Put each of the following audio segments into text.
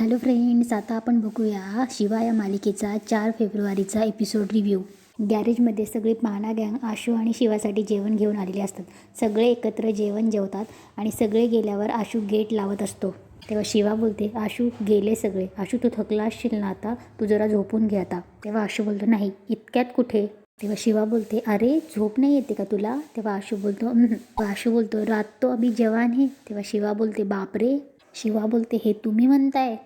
Hello friends आता आपण बघूया शिवा या मालिकेचा चार फेब्रुवारीचा एपिसोड रिव्ह्यू गॅरेजमध्ये सगळे पाहणा गँग आशू आणि शिवासाठी जेवण घेऊन आलेले असतात. सगळे एकत्र जेवण जेवतात आणि सगळे गेल्यावर आशू गेट लावत असतो. तेव्हा शिवा बोलते आशू गेले सगळे. आशू तू थकला असशील ना आता? तू जरा झोपून घे आता. तेव्हा आशू बोलतो नाही इतक्यात कुठे? तेव्हा शिवा बोलते अरे झोप नाही येते का तुला? तेव्हा आशू बोलतो आशू बोलतो रात तो अभि जवान आहे तेव्हा शिवा बोलते बापरे. शिवा बोलते हे तुम्ही म्हणताय.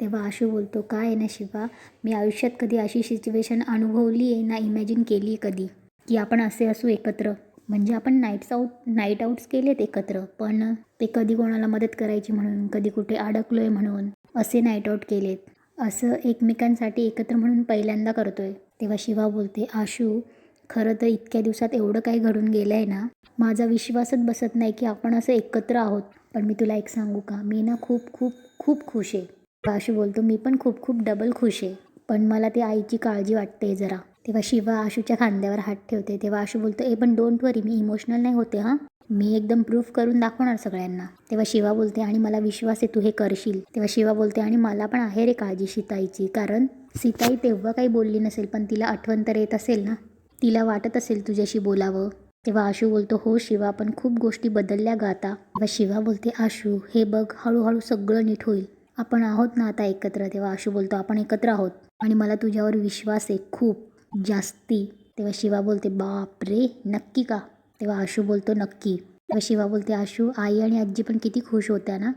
तेव्हा आशू बोलतो काय आहे ना शिवा? मी आयुष्यात कधी अशी सिच्युएशन अनुभवली आहे ना इमॅजिन केली आहे कधी? की आपण असे असू एकत्र? म्हणजे आपण नाईट्स आऊट नाईट आऊट्स केलेत एकत्र पण ते कधी कोणाला मदत करायची म्हणून कधी कुठे अडकलो आहे म्हणून असे नाईट आऊट केलेत. असं एकमेकांसाठी एकत्र म्हणून पहिल्यांदा करतो आहे तेव्हा शिवा बोलते आशू खरं तर इतक्या दिवसात एवढं काही घडून गेलं आहे ना? माझा विश्वासच बसत नाही की आपण असं एकत्र आहोत. पण मी तुला एक सांगू का? मी ना खूप खूप खूप खुश आहे. आशू बोलतो मी पण खूप खूप डबल खुश आहे. पण मला ते आईची काळजी वाटते जरा. तेव्हा शिवा आशूच्या खांद्यावर हात ठेवते. तेव्हा आशू बोलतो ए पण डोंट वरी मी इमोशनल नाही होते हां? मी एकदम प्रूफ करून दाखवणार सगळ्यांना. तेव्हा शिवा बोलते आणि मला विश्वास आहे तू हे करशील. तेव्हा शिवा बोलते आणि मला पण आहे रे काळजी सीताईची कारण सीताई तेव्हा काही बोलली नसेल पण तिला आठवण तर येत असेल ना? तिला वाटत असेल तुझ्याशी बोलावं. तेव्हा आशू बोलतो हो शिवा पण खूप गोष्टी बदलल्या गाता तेव्हा शिवा बोलते आशू हे बघ हळूहळू सगळं नीट होईल. आपण आहोत ना आता एकत्र तेव्हा आशू बोलतो आपण एकत्र आहोत. आणि मला तुझ्यावर विश्वास आहे खूप जास्ती. तेव्हा शिवा बोलते बाप रे नक्की का? तेव्हा आशू बोलतो नक्की. तेव्हा शिवा बोलते आशू आई आणि आजी पण किती खुश होत्या ना?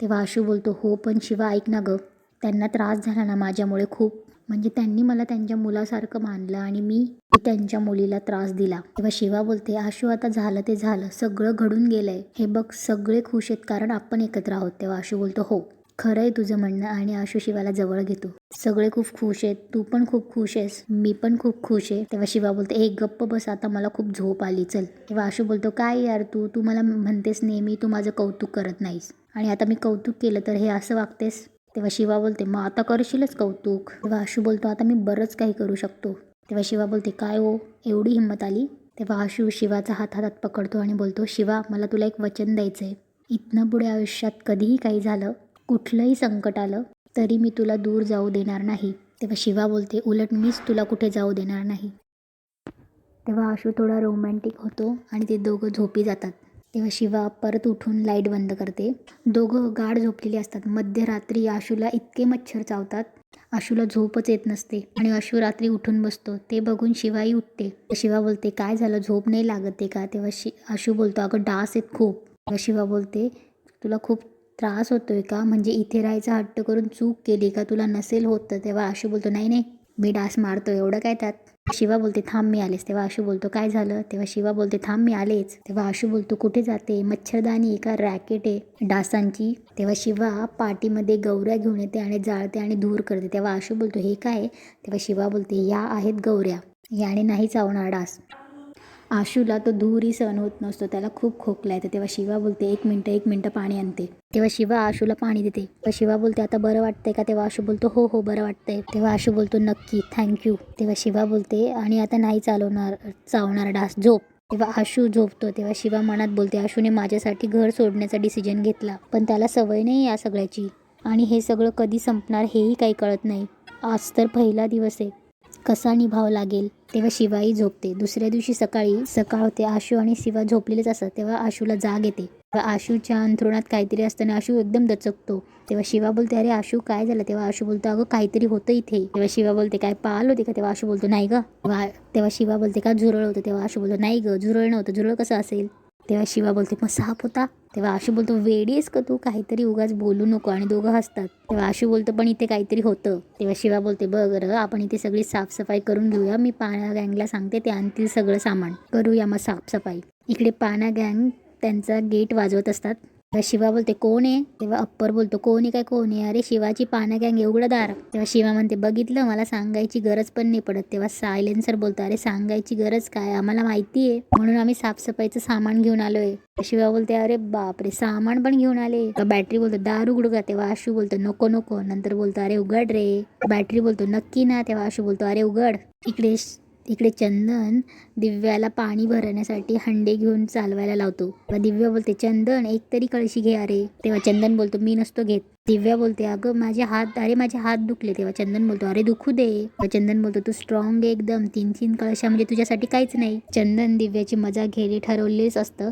तेव्हा आशू बोलतो हो पण शिवा ऐक ना गं त्यांना त्रास झाला ना माझ्यामुळे खूप. म्हणजे त्यांनी मला त्यांच्या मुलासारखं मानलं आणि मी त्यांच्या मुलीला त्रास दिला. तेव्हा शिवा बोलते आशू आता झालं ते झालं. सगळं घडून गेलंय. हे बघ सगळे खुश आहेत कारण आपण एकत्र आहोत. तेव्हा आशू बोलतो हो खरं आहे तुझं म्हणणं आणि आशू शिवाला जवळ घेतो. सगळे खूप खुश आहेत. तू पण खूप खुश आहेस. मी पण खूप खुश आहे. तेव्हा शिवा बोलते एक गप्प बस आता मला खूप झोप आली. चल. तेव्हा आशू बोलतो काय यार तू? तू मला म्हणतेस नेहमी तू माझं कौतुक करत नाहीस. आणि आता मी कौतुक केलं तर हे असं वागतेस? तेव्हा शिवा बोलते मग आता करशीलच कौतुक. तेव्हा आशू बोलतो आता मी बरंच काही करू शकतो. तेव्हा शिवा बोलते काय हो एवढी हिंमत आली? तेव्हा आशू शिवाचा हात हातात पकडतो आणि बोलतो शिवा मला तुला एक वचन द्यायचं आहे इथनं पुढे आयुष्यात कधीही काही झालं कुठलंही संकट आलं तरी मी तुला दूर जाऊ देणार नाही. तेव्हा शिवा बोलते उलट मीच तुला कुठे जाऊ देणार नाही. तेव्हा आशू थोडा रोमॅन्टिक होतो आणि ते दोघं झोपी जातात. तेव्हा शिवा परत उठून लाइट बंद करते. दोघं गाढ झोपलेली असतात. मध्यरात्री आशूला इतके मच्छर चावतात. आशूला झोपच येत नसते आणि आशू रात्री उठून बसतो. ते बघून शिवाही उठते. शिवा बोलते काय झालं? झोप नाही लागत आहे का? तेव्हा शि आशू बोलतो अगं डास आहेत खूप. तेव्हा शिवा बोलते तुला खूप त्रास होतोय का? म्हणजे इथे राहायचा हट्ट करून चूक केली का? तुला नसेल होतं. तेव्हा आशू बोलतो नाही नाही मी डास मारतो एवढं काय त्यात? शिवा बोलते थांब मी आलेच. तेव्हा आशू बोलतो काय झालं? तेव्हा शिवा बोलते थांब मी आलेच. तेव्हा आशू बोलतो कुठे जाते? मच्छरदानी एका का रॅकेट आहे डासांची. तेव्हा शिवा पाठीमध्ये गौऱ्या घेऊन येते आणि जाळते आणि धूर करते. तेव्हा आशू बोलतो हे काय? तेव्हा शिवा बोलते या आहेत गौऱ्या. याने नाही चावणार डास. आशूला तो धूरही सहन होत नसतो. त्याला खूप खोकला येतं. तेव्हा शिवा बोलते एक मिनटं एक मिनटं पाणी आणते. तेव्हा शिवा आशूला पाणी देते. तेव्हा शिवा बोलते आता बरं वाटतंय का? तेव्हा आशू बोलतो हो हो बरं वाटतंय. तेव्हा आशू बोलतो नक्की थँक्यू तेव्हा शिवा बोलते आणि आता नाही चालवणार चावणार डास झोप. तेव्हा आशू झोपतो. तेव्हा शिवा मनात बोलते आशूने माझ्यासाठी घर सोडण्याचा डिसिजन घेतला पण त्याला सवय नाही या सगळ्याची. आणि हे सगळं कधी संपणार हेही काही कळत नाही. आज तर पहिला दिवस आहे. कसा निभाव लागेल? तेव्हा शिवाई झोपते. दुसऱ्या दिवशी सकाळी सकाळ होते. आशू आणि शिवा झोपलेलेच असतात. तेव्हा आशूला जाग येते. आशूच्या अंथरुणात काहीतरी असताना आशू एकदम दचकतो. तेव्हा शिवा बोलते अरे आशू काय झालं? तेव्हा आशू बोलतो अगं काहीतरी होतं इथे. तेव्हा शिवा बोलते काय पाल होते का? तेव्हा आशू बोलतो नाही ग. तेव्हा शिवा बोलते का झुरळ होतं? तेव्हा आशू बोलतो नाही ग झुरळ नव्हतं. झुरळ कसं असेल? तेव्हा शिवा बोलते मग साप होता तेव्हा आशू बोलतो वेडी आहेस का तू काहीतरी उगाच बोलू नको. आणि दोघं हसतात. तेव्हा आशू बोलतो पण इथे काहीतरी होतं. तेव्हा शिवा बोलते बघ र आपण इथे सगळी साफसफाई करून घेऊया. मी पाना गँगला सांगते ते आणतील सगळं सामान. करूया मग साफसफाई. इकडे पाना गँग त्यांचा गेट वाजवत असतात. तेव्हा शिवा बोलते कोण आहे? तेव्हा अप्पर बोलतो कोण आहे? काय कोण आहे? अरे शिवाची पानं गँग एवढं दार? तेव्हा शिवा म्हणते बघितलं मला सांगायची गरज पण नाही पडत. तेव्हा सायलेन्सर बोलतो अरे सांगायची गरज काय? आम्हाला माहिती आहे. म्हणून आम्ही साफसफाईचं सामान घेऊन आलोय. शिवा बोलते अरे बापरे सामान पण घेऊन आले. बॅटरी बोलतो दार उघडू का तेव्हा आशू बोलतो नको नको. नंतर बोलतो अरे उघड रे. बॅटरी बोलतो नक्की ना. तेव्हा आशू बोलतो अरे उघड. इकडे इकडे चंदन दिव्याला पाणी भरण्यासाठी हंडे घेऊन चालवायला लावतो. तेव्हा दिव्या बोलते चंदन एक तरी कळशी घे अरे. तेव्हा चंदन बोलतो मी नसतो घेत. दिव्या बोलते अगं माझे हात अरे माझे हात दुखले. तेव्हा चंदन बोलतो अरे दुखू दे. चंदन बोलतो तू स्ट्रॉंग आहे एकदम. तीन तीन कळशा म्हणजे तुझ्यासाठी काहीच नाही. चंदन दिव्याची मजा घेणे ठरवलेच असतं.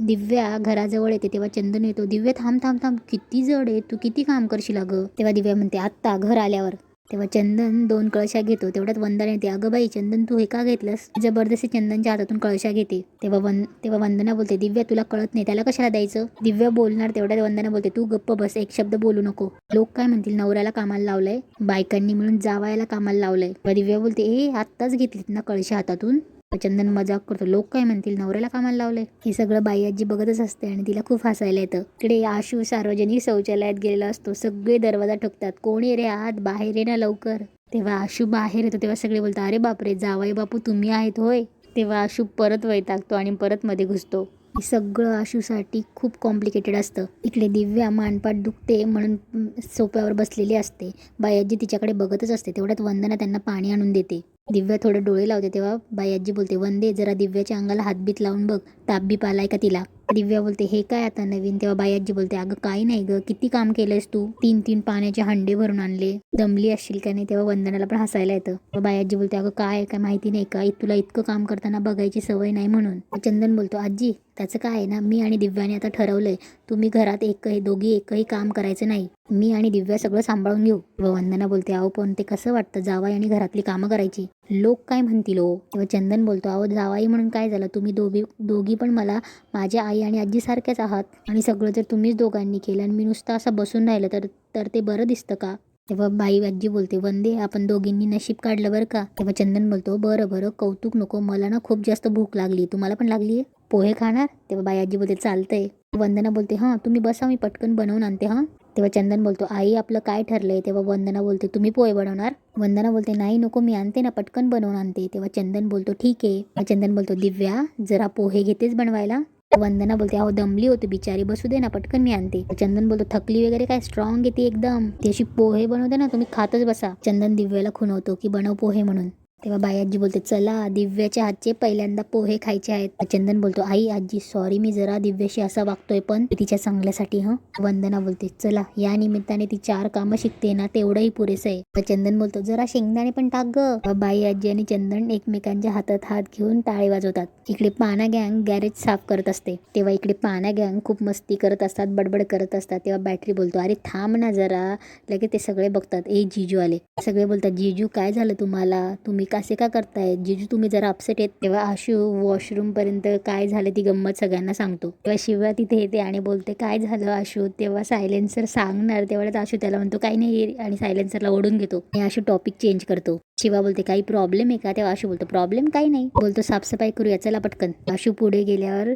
दिव्या घराजवळ येते तेव्हा चंदन येतो दिव्या थांब थांब थांब. किती जड आहे. तू किती काम करशील अगं. तेव्हा दिव्या म्हणते आत्ता घर आल्यावर. तेव्हा चंदन दोन कळशा घेतो. तेवढ्यात वंदना येते. अगं बाई चंदन तू हे का घेतलंस? जबरदस्ती चंदनच्या हातातून कळशा घेते. तेव्हा वन तेव्हा वंदना बोलते दिव्या तुला कळत नाही. त्याला कशाला द्यायचं? दिव्या बोलणार तेवढ्यात वंदना बोलते तू गप्प बस एक शब्द बोलू नको. लोक काय म्हणतील? नवऱ्याला कामाला लावलंय? बायकांनी मिळून जावायला कामाला लावलंय. दिव्या बोलते ए आत्ताच घेतलीत ना कळशा हातातून? चंदन मजाक करतो. लोक काय म्हणतील? नवऱ्याला कामाला लावलंय? हे सगळं बाई आजी बघतच असते आणि तिला खूप हसायला येतं. इकडे आशू सार्वजनिक शौचालयात गेलेला असतो. सगळे दरवाजा ठोकतात. कोणी रे आत? बाहेर ये ना लवकर. तेव्हा आशू बाहेर येतो. तेव्हा सगळे बोलतात अरे बापरे जावाई बापू तुम्ही आहेत होय? तेव्हा आशू परत वैतागतो आणि परत मध्ये घुसतो. हे सगळं आशूसाठी खूप कॉम्प्लिकेटेड असतं. इकडे दिव्या मानपाट दुखते म्हणून सोप्यावर बसलेली असते. बायाजी तिच्याकडे बघतच असते. तेवढ्यात वंदना त्यांना पाणी आणून देते. दिव्या थोडे डोळे लावते तेव्हा बायाजी बोलते वंदे जरा दिव्याच्या अंगाला हातबीत लावून बघ ताप बीप पालाय का तिला? दिव्या बोलते हे काय आता नवीन? तेव्हा बायाजी बोलते अगं काही नाही ग किती काम केलंयस तू? तीन तीन पाण्याचे हंडे भरून आणले दमली असशील का नाही? तेव्हा वंदनाला पण हसायला येतं. तेव्हा बोलते अगं काय काय माहिती नाही का? तुला इतकं काम करताना बघायची सवय नाही म्हणून. चंदन बोलतो आजी त्याचं काय आहे ना मी आणि दिव्याने आता ठरवलंय तुम्ही घरात एकही दोघी एकही काम करायचं नाही. मी आणि दिव्या सगळं सांभाळून घेऊ. व वंदना बोलते अहो पण ते कसं वाटतं? जावाय आणि घरातली कामं करायची. लोक काय म्हणतील हो? तेव्हा चंदन बोलतो अहो जावाई म्हणून काय झालं? तुम्ही दोघी दोघी पण मला माझ्या आई आणि आजीसारख्याच आहात आणि सगळं जर तुम्हीच दोघांनी केलं आणि मी नुसतं असं बसून राहिलं तर तर ते बरं दिसतं का? तेव्हा बाई आजी बोलते वंदे आपण दोघींनी नशीब काढलं बरं का? तेव्हा चंदन बोलतो बरं बरं कौतुक नको मला ना खूप जास्त भूक लागली तुम्हाला पण लागली आहे पोहे खाणार? तेव्हा बाई आजी बोलते चालतंय. वंदना बोलते हां तुम्ही बसा मी पटकन बनवून आणते हां. तेव्हा चंदन बोलतो आई आपलं काय ठरलंय? तेव्हा वंदना बोलते तुम्ही पोहे बनवणार? वंदना बोलते नाही नको मी आणते ना पटकन बनवून आणते. तेव्हा चंदन बोलतो ठीक आहे. मग चंदन बोलतो दिव्या जरा पोहे घेतेच बनवायला? वंदना बोलते अहो दमली होती बिचारी बसू दे ना पटकन मी आणते. चंदन बोलतो थकली वगैरे काय स्ट्रॉंग येते एकदम. ती अशी पोहे बनवते ना तुम्ही खातच बसा. चंदन दिव्याला खुणवतो की बनव पोहे म्हणून. तेव्हा बाई आजी बोलते चला दिव्याच्या हातचे पहिल्यांदा पोहे खायचे आहेत. चंदन बोलतो आई आजी सॉरी मी जरा दिव्याशी असा वागतोय पण. तिच्या चांगल्यासाठी हं वंदना बोलते चला या निमित्ताने ती चार कामं शिकते ना तेवढंही पुरेसं आहे. चंदन बोलतो जरा शेंगदाणे पण टाक ग. बाई आजी आणि चंदन एकमेकांच्या हातात हात घेऊन टाळे वाजवतात. इकडे पाना गँग गॅरेज साफ करत असते. तेव्हा इकडे पाना गँग खूप मस्ती करत असतात बडबड करत असतात. तेव्हा बॅटरी बोलतो अरे थांब ना जरा. लगेच ते सगळे बघतात ए जिजू आले सगळे बोलतात जिजू काय झालं तुम्हाला? तुम्ही कसे का करतायत जिजू तुम्ही जरा अपसेट येत तेव्हा आशू वॉशरूम पर्यंत काय झालं ती गंमत सगळ्यांना सांगतो. तेव्हा शिवा तिथे येते आणि बोलते काय झालं आशू? तेव्हा सायलेन्सर सांगणार तेवढ्याच आशू त्याला म्हणतो काही नाही आणि सायलेन्सरला ओढून घेतो. आणि आशू टॉपिक चेंज करतो. शिवा बोलते काही प्रॉब्लेम आहे का? तेव्हा आशू बोलतो प्रॉब्लेम काही नाही. बोलतो साफसफाई करूया चला पटकन. आशू पुढे गेल्यावर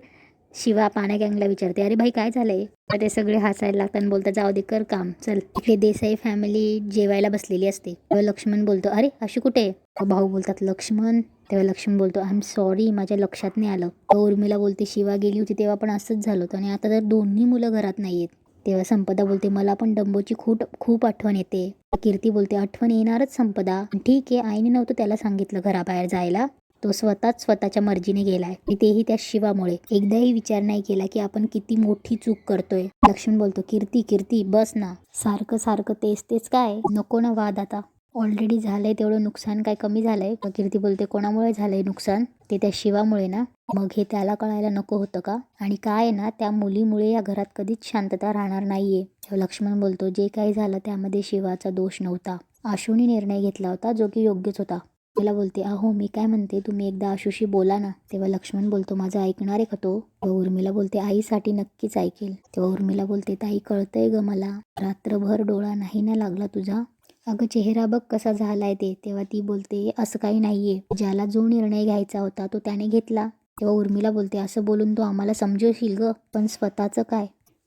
शिवा पाण्या गँगला विचारते अरे भाई काय झालंय? तर ते सगळे हसायला लागतात आणि बोलतात जाऊ दे कर काम चल. इकडे देसाई फॅमिली जेवायला बसलेली असते. तेव्हा लक्ष्मण बोलतो अरे अशी कुठे आहे? भाऊ बोलतात लक्ष्मण. तेव्हा लक्ष्मण बोलतो आय एम सॉरी माझ्या लक्षात नाही आलं. तेव्हा उर्मिला बोलते शिवा गेली होती तेव्हा पण असंच झालं होतं आणि आता तर दोन्ही मुलं घरात नाही आहेत. तेव्हा संपदा बोलते मला पण डंबोची खूप खूप आठवण येते. कीर्ती बोलते आठवण येणारच संपदा. ठीक आहे आईने नव्हतं त्याला सांगितलं घराबाहेर जायला. तो स्वतःच स्वतःच्या मर्जीने गेलाय. आणि तेही त्या शिवामुळे. एकदाही विचार नाही केला की आपण किती मोठी चूक करतोय. लक्ष्मण बोलतो कीर्ती कीर्ती बस ना. सारखं सारखं तेच तेच काय? नको ना वाद आता. ऑलरेडी झालंय तेवढं नुकसान काय कमी झालंय? कीर्ती बोलते कोणामुळे झालंय नुकसान? ते त्या शिवामुळे ना. मग हे त्याला कळायला नको होतं का? आणि काय आहे ना त्या मुलीमुळे या घरात कधीच शांतता राहणार नाहीये. तेव्हा लक्ष्मण बोलतो जे काही झालं त्यामध्ये शिवाचा दोष नव्हता. आशूने निर्णय घेतला होता जो की योग्यच होता. तिला बोलते अहो मी काय म्हणते तुम्ही एकदा आशुशी बोला ना. तेव्हा लक्ष्मण बोलतो माझं ऐकणार आहे का तो? तेव्हा उर्मिला बोलते आईसाठी नक्कीच ऐकेल. तेव्हा उर्मिला बोलते ताई कळतंय ग मला. रात्रभर डोळा नाही ना लागला तुझा? अगं चेहरा बघ कसा झालाय ते. तेव्हा ती बोलते असं काही नाहीये. ज्याला जो निर्णय घ्यायचा होता तो त्याने घेतला. तेव्हा उर्मिला बोलते असं बोलून तो आम्हाला समजवशील ग. पण स्वतःचं काय?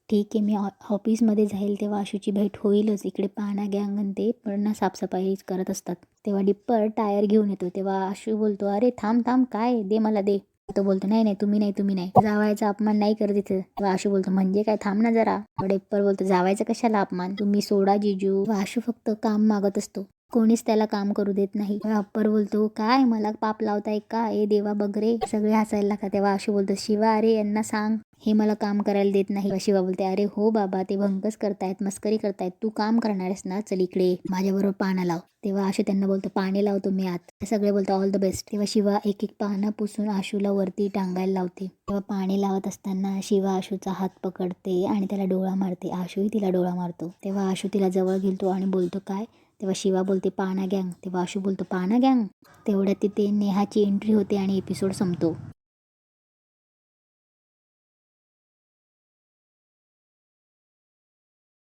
ठीक आहे मी ऑ- ऑफिसमध्ये जाईल तेव्हा आशूची भेट होईलच. इकडे पाहणा गँग आणि ते पण ना साफसफाई करत असतात. तेव्हा डिप्पर टायर घेऊन येतो. तेव्हा आशू बोलतो अरे थांब थांब काय? दे मला दे. तो बोलतो नाही नाही तुम्ही नाही तुम्ही नाही. जावायचा अपमान नाही करत इथे. तेव्हा आशू बोलतो म्हणजे काय? थांब ना जरा. तेव्हा डिप्पर बोलतो जावायचा कशाला अपमान? तुम्ही सोडा जिजू. तेव्हा आशू फक्त काम मागत असतो. कोणीच त्याला काम करू देत नाही. अप्पर बोलतो काय? मला पाप लावताय का? ए देवा बगरे सगळे हसायला लागतात. तेव्हा आशू बोलतो शिवा अरे यांना सांग. हे मला काम करायला देत नाही. शिवा बोलते अरे हो बाबा ते भंकस करतायत मस्करी करतायत. तू काम करणार आहेस ना? चल इकडे. माझ्याबरोबर पानं लाव. तेव्हा आशू त्यांना बोलतो पाणी लावतो मी आत. सगळे बोलतो ऑल द बेस्ट तेव्हा शिवा एक एक पानं पुसून आशूला वरती टांगायला लावते. तेव्हा पाणी लावत असताना शिवा आशूचा हात पकडते आणि त्याला डोळा मारते. आशूही तिला डोळा मारतो. तेव्हा आशू तिला जवळ घेतो आणि बोलतो काय? तेव्हा शिवा बोलते पाना गँग. तेव्हा आशू बोलतो पाना गँग? तेवढ्यात तिथे नेहाची एंट्री होते आणि एपिसोड संपतो.